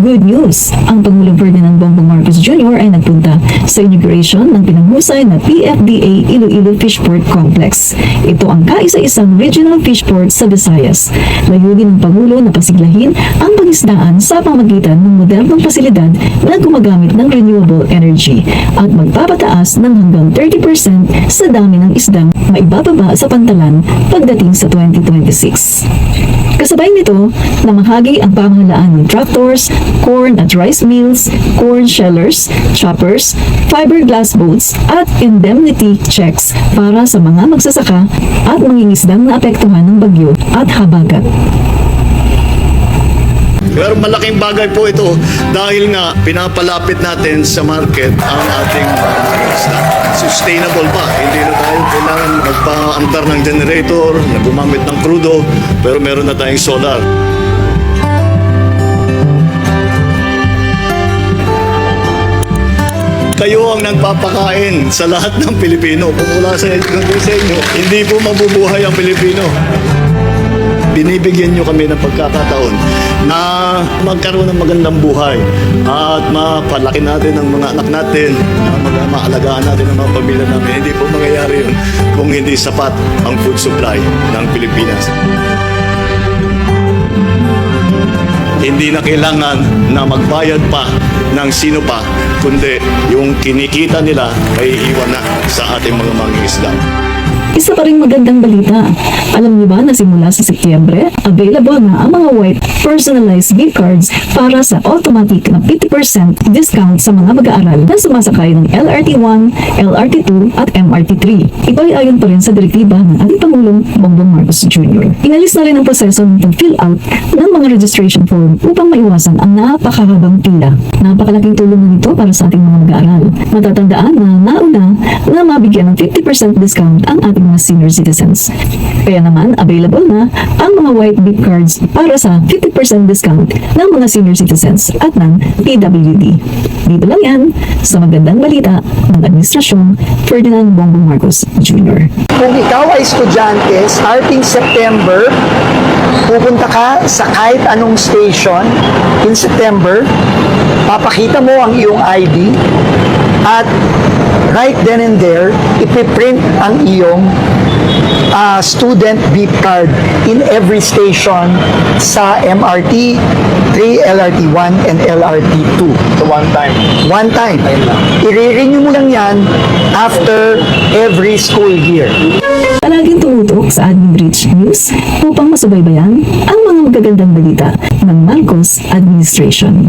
Good news! Ang Pangulong Ferdinand Bongbong Marcos Jr. ay nagpunta sa inauguration ng pinanghusay na PFDA Iloilo Fishport Complex. Ito ang kaisa-isang regional fishport sa Visayas. Layunin ng Pangulo na pasiglahin ang pangisdaan sa pamagitan ng modernong pasilidad na gumagamit ng renewable energy at magpapataas ng hanggang 30% sa dami ng isdang maibababa sa pantalan pagdating sa 2026. Kasabay nito, namahagi ang pamahalaan ng tractors, corn at rice mills, corn shellers, choppers, fiberglass boats at indemnity checks para sa mga magsasaka at mangingisdang naapektuhan ng bagyo at habagat. Pero malaking bagay po ito dahil nga pinapalapit natin sa market ang ating. Sustainable pa. Hindi na tayo kailangan magpa-antar ng generator, na gumamit ng crudo, pero meron na tayong solar. Kayo ang nagpapakain sa lahat ng Pilipino. Kung wala sa inyo, hindi po mabubuhay ang Pilipino binibigyan nyo kami ng pagkakataon na magkaroon ng magandang buhay at mapalaki natin ang mga anak natin, na maalagaan natin ang mga pamilya namin. Hindi po mangyayari yun kung hindi sapat ang food supply ng Pilipinas. Hindi na kailangan na magbayad pa ng sino pa, kundi yung kinikita nila ay iwan na sa ating mga mangingisda. Isa pa rin magandang balita. Alam niyo ba na simula sa Setyembre, available na ang mga white personalized gift cards para sa automatic na 50% discount sa mga mag-aaral na sumasakay ng LRT1, LRT2 at MRT3. Ito ay ayon pa rin sa direktiba ng ating Pangulong Bongbong Marcos Jr. Inalis na rin ang proseso ng pag-fill out ng mga registration form upang maiwasan ang napakahabang pila. Napakalaking tulong nito para sa ating mga mag-aaral. Matatandaan na nauna na mabigyan ng 50% discount ang ating mga senior citizens. Kaya naman, available na ang mga white gift cards para sa 50% discount ng mga senior citizens at ng PWD. Dito lang yan sa magandang balita ng Administrasyon Ferdinand Bongbong Marcos Jr. Kung ikaw ay estudyante, starting September, pupunta ka sa kahit anong station in September, papakita mo ang iyong ID at right then and there, ipiprint ang iyong ah, student beep card in every station sa MRT 3, LRT 1, and LRT 2. So one time. One time. I-renew mo lang yan after every school year. Palaging tumutok sa Admin News upang masubaybayan ang mga magagandang balita ng Marcos Administration.